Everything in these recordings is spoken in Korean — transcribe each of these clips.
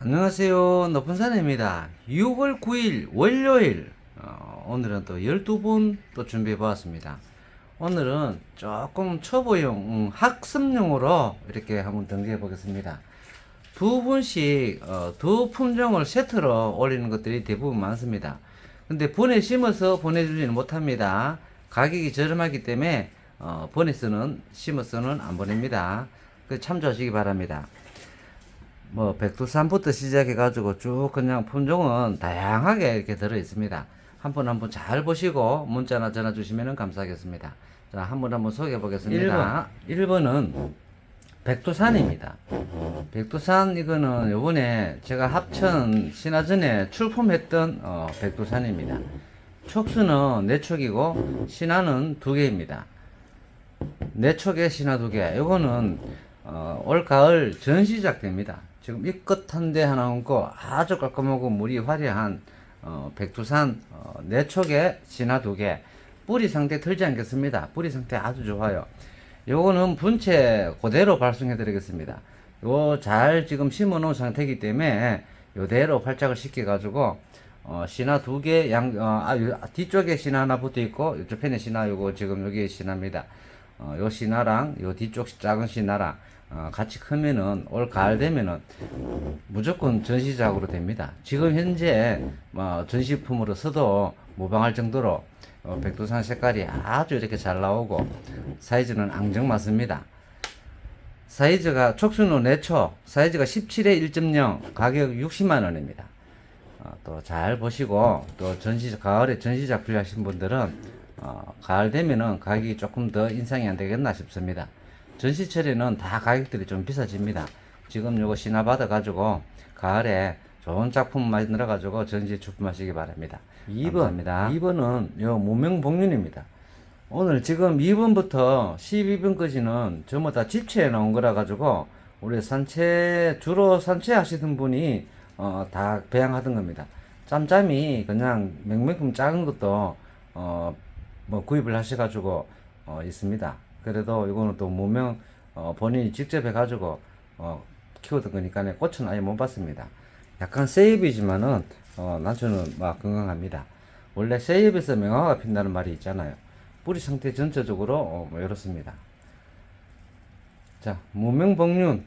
안녕하세요. 높은 산입니다. 6월 9일 월요일 어, 오늘은 또 12분 또 준비해 보았습니다. 오늘은 조금 초보용 음, 학습용으로 이렇게 한번 등재해 보겠습니다. 두 분씩 어, 두 품종을 세트로 올리는 것들이 대부분 많습니다. 근데 본에 심어서 보내주지는 못합니다. 가격이 저렴하기 때문에 어, 본에서는 심어서는 안 보냅니다. 그 참조하시기 바랍니다. 뭐 백두산부터 시작해 가지고 쭉 그냥 품종은 다양하게 이렇게 들어 있습니다. 한 분 한 분 잘 보시고 문자나 전화 주시면 감사하겠습니다. 자, 한 분 한 분 소개해 보겠습니다. 1번. 1번은 백두산입니다. 백두산 이거는 요번에 제가 합천 신화전에 출품했던 어, 백두산입니다. 촉수는 네 촉이고 신화는 두 개입니다. 네 촉에 신화 두 개. 요거는 어, 올 가을 전시작 됩니다. 지금 이 끝 한 대 하나 얹고 아주 깔끔하고 물이 화려한 어, 백두산 어, 네 촉에 신화 두 개. 뿌리 상태 틀지 않겠습니다. 뿌리 상태 아주 좋아요. 요거는 분체 그대로 발송해 드리겠습니다. 요 잘 지금 심어 놓은 상태이기 때문에 요대로 활짝을 시켜 가지고 어, 신화 두 개, 양, 어, 아, 요, 뒤쪽에 신화 하나 붙어 있고, 이쪽 편에 신화, 요거 지금 여기 신화입니다. 어, 요 신화랑, 요 뒤쪽 작은 신화랑, 어, 같이 크면은, 올 가을 되면은, 무조건 전시작으로 됩니다. 지금 현재, 뭐, 전시품으로 써도 무방할 정도로, 어, 백두산 색깔이 아주 이렇게 잘 나오고, 사이즈는 앙증 맞습니다. 사이즈가 촉수는 내초 사이즈가 17에 1.0 가격 60만 원입니다. 어, 또잘 보시고 또 전시 가을에 전시작 필요하신 분들은 어, 가을 되면은 가격이 조금 더 인상이 안 되겠나 싶습니다. 전시철에는 다 가격들이 좀 비싸집니다. 지금 요거 신화 받아 가지고 가을에 좋은 작품 만들어 가지고 전시 출품하시기 바랍니다. 2번 감사합니다. 2번은 요 무명복륜입니다. 오늘 지금 2번부터 12번까지는 전부 다 집체에 나온 거라 가지고 우리 산채 주로 산채 하시던 분이 어, 다 배양하던 겁니다. 짬짬이 그냥 맹맹큼 작은 것도 어, 뭐 구입을 하셔가지고 어, 있습니다. 그래도 이거는 또 무명 어, 본인이 직접 해가지고 어, 키우던 거니까 꽃은 아예 못 봤습니다. 약간 세입이지만은 어, 난초는 막 건강합니다. 원래 세입에서 명화가 핀다는 말이 있잖아요. 뿌리 상태 전체적으로 어, 뭐 이렇습니다. 자, 무명복륜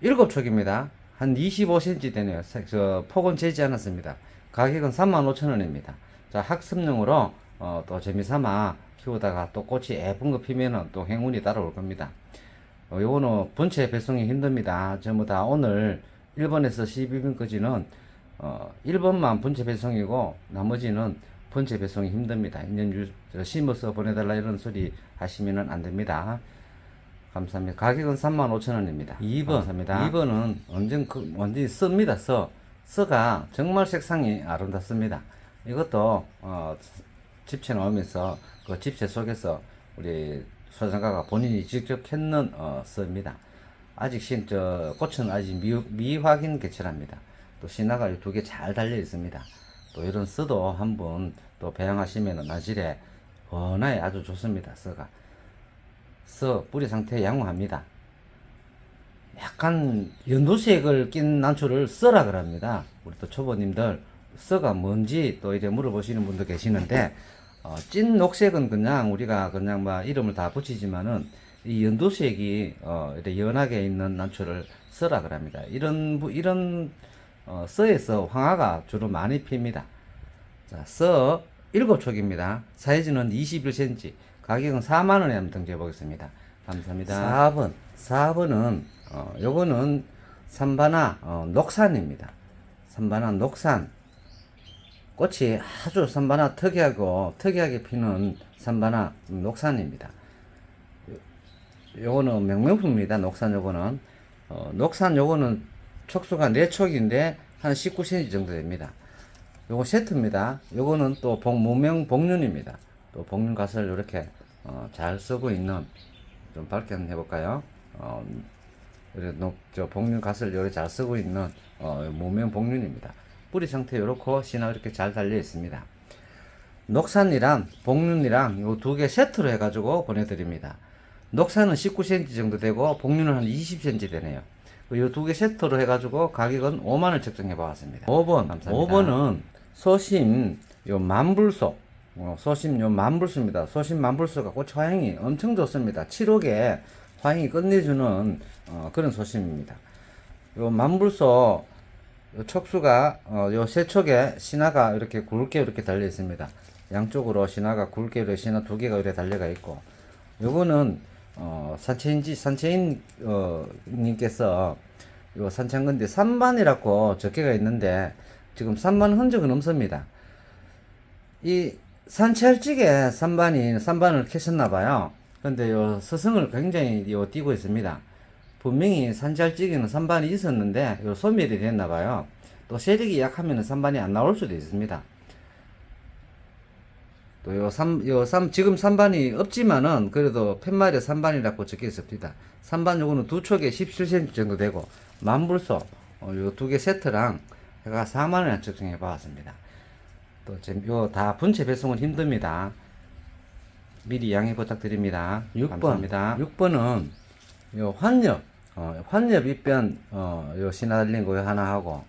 일곱 촉입니다. 한 25cm 되네요. 색- 저 폭은 재지 않았습니다. 가격은 35,000원입니다. 자, 학습용으로 어, 또 재미삼아 키우다가 또 꽃이 예쁜 거 피면은 또 행운이 따라올 겁니다. 어, 요거는 본체 배송이 힘듭니다. 전부 다 오늘 1번에서 12번까지는 어, 1번만 본체 배송이고 나머지는 본체 배송이 힘듭니다. 인연 심어서 보내달라 이런 소리 하시면은 안 됩니다. 감사합니다. 가격은 35,000원입니다. 2번. 감사합니다. 2번은 완전 그, 완전히 씁니다. 써. 써가 정말 색상이 아름답습니다. 이것도 어, 집체 나오면서 그 집체 속에서 우리 소장가가 본인이 직접 캔는 어, 써입니다. 아직 신, 저, 꽃은 아직 미, 미확인 개체랍니다. 또 신화가 두 개 잘 달려 있습니다. 또 이런 써도 한번 또 배양하시면 나질에 원하에 아주 좋습니다. 써가. 써 뿌리 상태 양호합니다. 약간 연두색을 낀 난초를 써라 그럽니다. 우리 또 초보님들 써가 뭔지 또 이래 물어보시는 분도 계시는데 어, 찐 녹색은 그냥 우리가 그냥 뭐 이름을 다 붙이지만은 이 연두색이 어, 이렇게 연하게 있는 난초를 써라 그럽니다. 이런 부- 이런 어, 써에서 황화가 주로 많이 핍니다. 자, 써 7촉입니다. 사이즈는 21cm. 가격은 4만 원에 한번 등재해 보겠습니다. 감사합니다. 4번. 4번은, 어, 요거는 삼바나, 어, 녹산입니다. 삼바나 녹산. 꽃이 아주 삼바나 특이하고, 특이하게 피는 삼바나 녹산입니다. 요- 요거는 명명품입니다. 녹산 요거는. 어, 녹산 요거는 촉수가 4촉인데 한 19cm 정도 됩니다. 요거 세트입니다. 요거는 또 복, 무명 복륜입니다. 또 복륜 갓을 이렇게 어, 잘 쓰고 있는 좀 밝게 한번 해볼까요? 어, 복륜 갓을 이렇게 잘 쓰고 있는 어, 무명 복륜입니다. 뿌리 상태 이렇고 신화 이렇게 잘 달려 있습니다. 녹산이랑 복륜이랑 요 두 개 세트로 해가지고 보내드립니다. 녹산은 19cm 정도 되고 복륜은 한 20cm 되네요. 이두개 세트로 해가지고 가격은 5만원 책정해 보았습니다. 5번, 5번은 소심, 요 만불소, 어, 소심 요 만불소입니다. 소심 만불소가 꽃 화향이 엄청 좋습니다. 7억에 화향이 끝내주는 어, 그런 소심입니다. 요 만불소 요 촉수가 어, 요세 촉에 신화가 이렇게 굵게 이렇게 달려 있습니다. 양쪽으로 신화가 굵게 이렇게 신화 두 개가 이렇게 달려가 있고 요거는 어, 산채인지 산채인 어, 님께서 요 산창건데 3반이라고 적혀가 있는데 지금 3반 흔적은 없습니다. 이 산채할직에 3반이 3반을 캐셨나 봐요. 근데 요 스승을 굉장히 요 띄고 있습니다. 분명히 산채할직에는 3반이 있었는데 요 소멸이 됐나 봐요. 또 세력이 약하면 3반이 안 나올 수도 있습니다. 또 요 3, 요 3, 지금 3반이 없지만은 그래도 팻말에 3반이라고 적혀 있습니다. 3반 요거는 두 촉에 17cm 정도 되고 만불소 어, 요두 개 세트랑 제가 4만원에 측정해 봤습니다. 또 지금 요다 분체 배송은 힘듭니다. 미리 양해 부탁드립니다. 6번. 감사합니다. 6번은 요 환엽, 어, 환엽 입변, 어, 요 달린 거 하나 하고,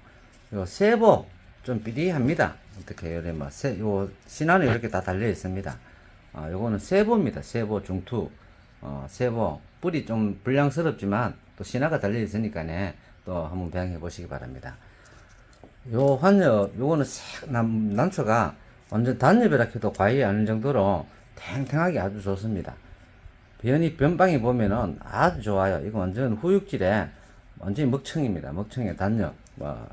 요 세보 좀 삐리합니다. 어떻게 요래 뭐, 세, 요 신화는 이렇게 다 달려 있습니다. 아, 요거는 세보입니다. 세보 중투, 어, 세보 뿌리 좀 불량스럽지만 또 신화가 달려 있으니까네 또 한번 배양해 보시기 바랍니다. 요 환엽, 요거는 색 남, 난초가 완전 단엽이라 해도 과하지 않을 정도로 탱탱하게 아주 좋습니다. 변이 변방이 보면은 아주 좋아요. 이거 완전 후육질에 완전히 먹청입니다. 먹청의 단엽. 뭐,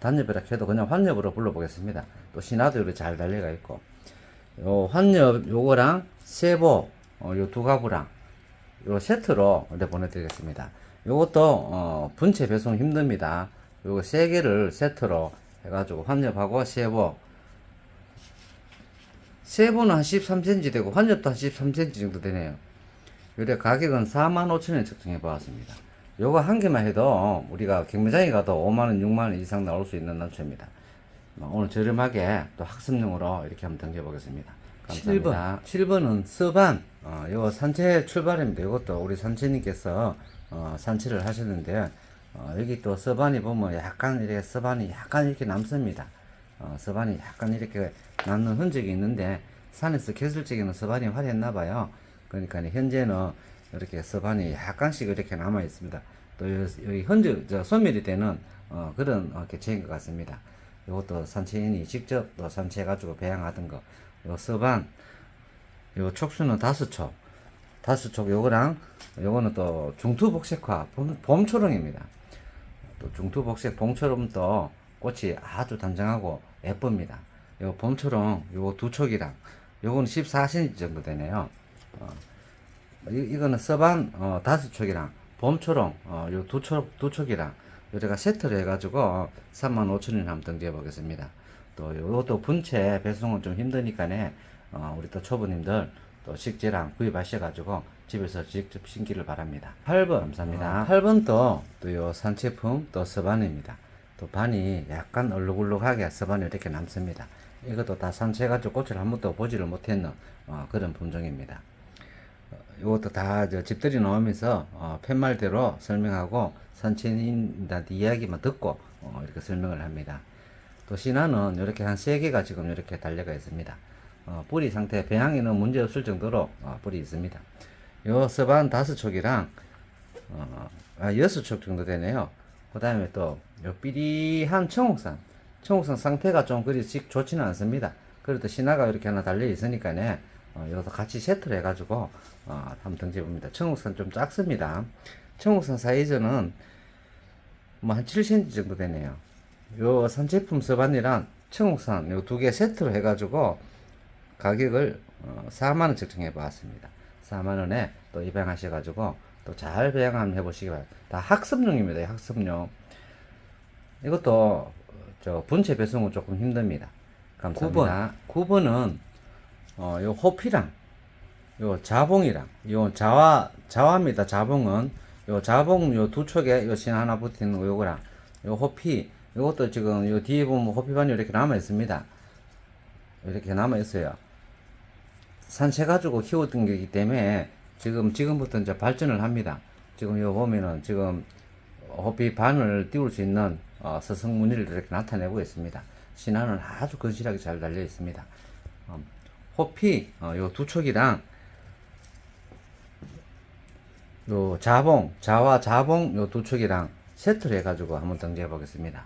단엽이라 해도 그냥 환엽으로 불러보겠습니다. 또 신화도 잘 달려가 있고. 요 환엽 요거랑 세보, 어, 요두 가구랑 요 세트로 보내드리겠습니다. 요것도, 어, 분체 배송 힘듭니다. 요거 세 개를 세트로 해가지고 환엽하고 세보, 세보는 한 13cm 되고 환엽도 한 13cm 정도 되네요. 요래 가격은 45,000원 책정해 보았습니다. 요거 한 개만 해도 우리가 경매장에 가도 5만원, 6만원 이상 나올 수 있는 난초입니다. 뭐 오늘 저렴하게 또 학습용으로 이렇게 한번 던져보겠습니다. 감사합니다. 7번. 7번은 서반. 어, 요 산채 출발입니다. 이것도 우리 산채님께서 어, 산채를 하셨는데 어, 여기 또 서반이 보면 약간 이렇게 서반이 약간 이렇게 남습니다. 어, 서반이 약간 이렇게 남는 흔적이 있는데 산에서 캐슬 적에는 서반이 화려했나 봐요. 그러니까 현재는 이렇게 서반이 약간씩 이렇게 남아 있습니다. 또 여- 여기 흔적 저 소멸이 되는 어, 그런 어, 개체인 것 같습니다. 이것도 산채인이 직접 또 산채해 가지고 배양하던 거. 요 서반 요 촉수는 다섯 촉. 다섯 촉 요거랑 요거는 또 중투복색화 봄, 봄초롱입니다. 또 중투복색 또 꽃이 아주 단정하고 예쁩니다. 요 봄초롱 요두 촉이랑 요거는 14cm 정도 되네요. 어, 이, 이거는 서반 어, 다섯 촉이랑 봄초롱 어, 요두 촉, 두 촉이랑 요래가 세트를 해가지고 35,000원 한번 등재해 보겠습니다. 또 요것도 분체 배송은 좀 힘드니까네 어, 우리 또 초보님들 또 식재랑 구입하셔가지고 집에서 직접 심기를 바랍니다. 8번 감사합니다. 8번 또또요 산채품 또 서반입니다. 또 반이 약간 얼룩얼룩하게 서반이 이렇게 남습니다. 이것도 다 산채가지고 꽃을 한 번도 보지를 못했는 어, 그런 품종입니다. 어, 이것도 다저 집들이 나오면서 어, 팻말대로 설명하고 산채인한테 이야기만 듣고 어, 이렇게 설명을 합니다. 또 신화는 이렇게 한 세 개가 지금 이렇게 달려가 있습니다. 어, 뿌리 상태 배양에는 문제 없을 정도로 어, 뿌리 있습니다. 요 서반 다섯 촉이랑 어, 아, 여섯 촉 정도 되네요. 그 다음에 또, 요 삐리한 청옥산. 청옥산 상태가 좀 그리 직 좋지는 않습니다. 그래도 신화가 이렇게 하나 달려 있으니까네, 어, 이것도 같이 세트를 해가지고, 어, 한번 던져봅니다. 청옥산 좀 작습니다. 청옥산 사이즈는 뭐 한 7cm 정도 되네요. 요 산제품 서반이랑 청옥산 요두 개 세트로 해가지고, 가격을 어, 4만원 책정해 보았습니다. 4만원에 또 입양하셔가지고 또 잘 배양 한번 해보시기 바랍니다. 다 학습용입니다. 학습용. 이것도 어, 저 분체 배송은 조금 힘듭니다. 감사합니다. 9번. 9번은 어, 요 호피랑 요 자봉이랑 요 자화 자화입니다. 자봉은 요 자봉 요 두 촉에 요신 하나 붙이는 거 요거랑 요 호피 요것도 지금 요 뒤에 보면 호피반이 이렇게 남아 있습니다. 이렇게 남아 있어요. 산채 가지고 키웠던 거기 때문에 지금 지금부터 이제 발전을 합니다. 지금 요 보면은 지금 호피 반을 띄울 수 있는 어, 서성 무늬를 이렇게 나타내고 있습니다. 신화는 아주 건실하게 잘 달려 있습니다. 어, 호피 어, 요두 촉이랑 요 자봉, 자와 자봉 요두 촉이랑 세트를 해가지고 한번 등재해 보겠습니다.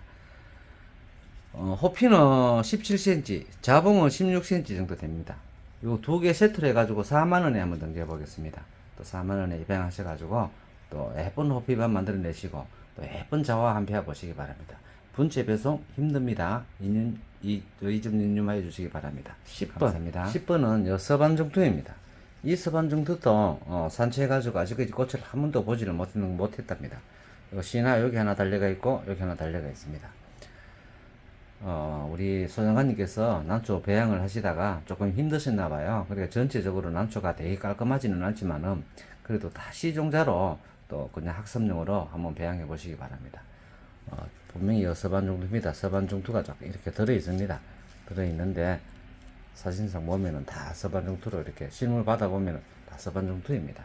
어, 호피는 17cm, 자봉은 16cm 정도 됩니다. 요 두 개 세트를 해가지고 4만원에 한번 등재해 보겠습니다. 또 4만원에 입양하셔가지고 또 예쁜 호피만 만들어내시고 또 예쁜 자화 한표 보시기 바랍니다. 분체 배송 힘듭니다. 인윤, 이, 이점 인념하여 주시기 바랍니다. 10번. 감사합니다. 10번은 요 서반정투입니다. 이 서반정투도 어, 산채해가지고 아직까지 꽃을 한 번도 보지를 못, 못했답니다. 요 씨나 여기 하나 달려가 있고 여기 하나 달려가 있습니다. 어, 우리 소장관님께서 난초 배양을 하시다가 조금 힘드셨나 봐요. 그러니까 전체적으로 난초가 되게 깔끔하지는 않지만은 그래도 다 시종자로 또 그냥 학습용으로 한번 배양해 보시기 바랍니다. 어, 분명히 여 서반 정도입니다. 서반 정도가 좀 이렇게 들어 있습니다. 들어 있는데 사진상 보면은 다 서반 정도로 이렇게 실물 받아 보면은 다 서반 정도입니다.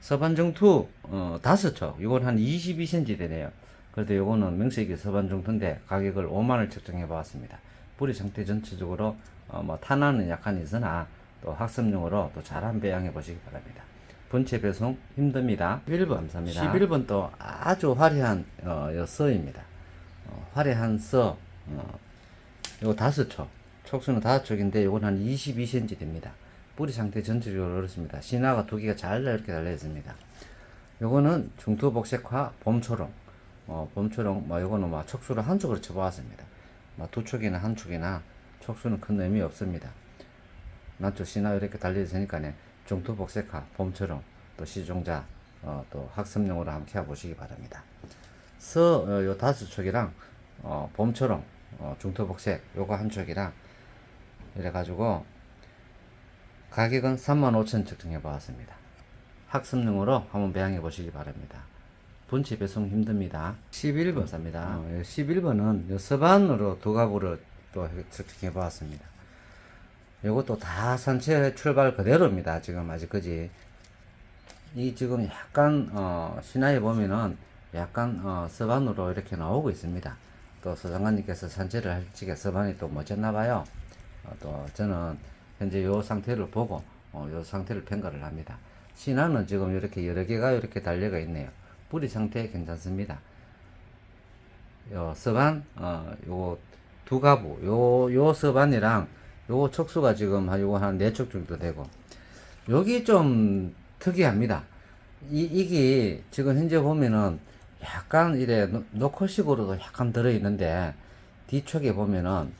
서반 정투 어, 다섯 촉 이건 한 22cm 되네요 그래도 요거는 명색이 서반 정투인데 가격을 5만원 책정해 보았습니다 뿌리 상태 전체적으로 어, 뭐 탄화는 약간 있으나 또 학습용으로 또 잘 한 배양해 보시기 바랍니다 분체 배송 힘듭니다 11번 감사합니다 11번 또 아주 화려한 어, 요 서입니다 어, 화려한 서 어, 요거 다섯 촉 촉수는 다섯 촉인데 요건 한 22cm 됩니다 뿌리 상태 전체적으로 그렇습니다. 신화가 두 개가 잘 이렇게 달려 있습니다. 요거는 중투 복색화 봄초롱, 어, 봄초롱, 뭐 요거는 뭐 촉수를 한쪽으로 쳐보았습니다. 뭐두 촉이나 한 촉이나 촉수는 큰 의미 없습니다. 난쪽 신화 이렇게 달려 있으니까 네 중투 복색화 봄초롱 또 시종자 어, 또 학습용으로 키워 보시기 바랍니다. 서, 어, 요 다섯 촉이랑 어, 봄초롱, 어, 중투 복색 요거 한 촉이랑 이래가지고 가격은 35,000원 측정해 보았습니다. 학습용으로 한번 배양해 보시기 바랍니다. 분치 배송 힘듭니다. 11번 삽니다. 어, 11번은 서반으로 두 갑으로 또 측정해 보았습니다. 요것도 다 산채 출발 그대로입니다. 지금 아직까지. 이 지금 약간, 어, 신화에 보면은 약간, 어, 서반으로 이렇게 나오고 있습니다. 또 서장관님께서 산채를 할 적에 서반이 또 멋졌나 봐요. 어, 또 저는 현재 요 상태를 보고 어, 요 상태를 평가를 합니다. 신화는 지금 이렇게 여러 개가 이렇게 달려가 있네요. 뿌리 상태 괜찮습니다. 요 서반 어, 요두 가부 요 요 서반이랑 요 촉수가 지금 한 요거 한네촉 정도 되고 여기 좀 특이합니다. 이 이게 지금 현재 보면은 약간 이래 노- 노컷식으로도 약간 들어 있는데 뒤쪽에 보면은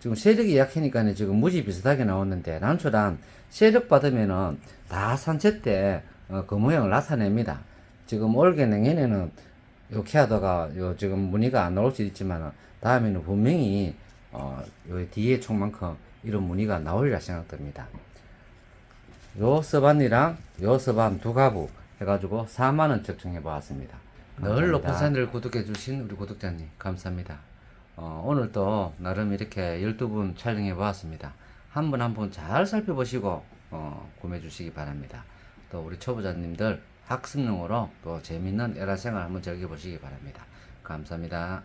지금 세력이 약하니까 지금 무지 비슷하게 나오는데 난초란 세력 받으면은 다 산채 때 어, 그 모양을 나타냅니다. 지금 올게 내년에는 이렇게 하다가 요 지금 무늬가 안 나올 수 있지만 다음에는 분명히 어, 요 뒤에 총만큼 이런 무늬가 나올리라 생각됩니다. 요 서반이랑 요 서반 두 가부 해가지고 4만원 측정해 보았습니다. 늘 높은 산을 구독해 주신 우리 구독자님 감사합니다. 어, 오늘 또 나름 이렇게 12분 촬영해 보았습니다. 한 분 한 분 잘 살펴보시고 어, 구매해 주시기 바랍니다. 또 우리 초보자님들 학습용으로 또 재밌는 에라 생활 한번 즐겨보시기 바랍니다. 감사합니다.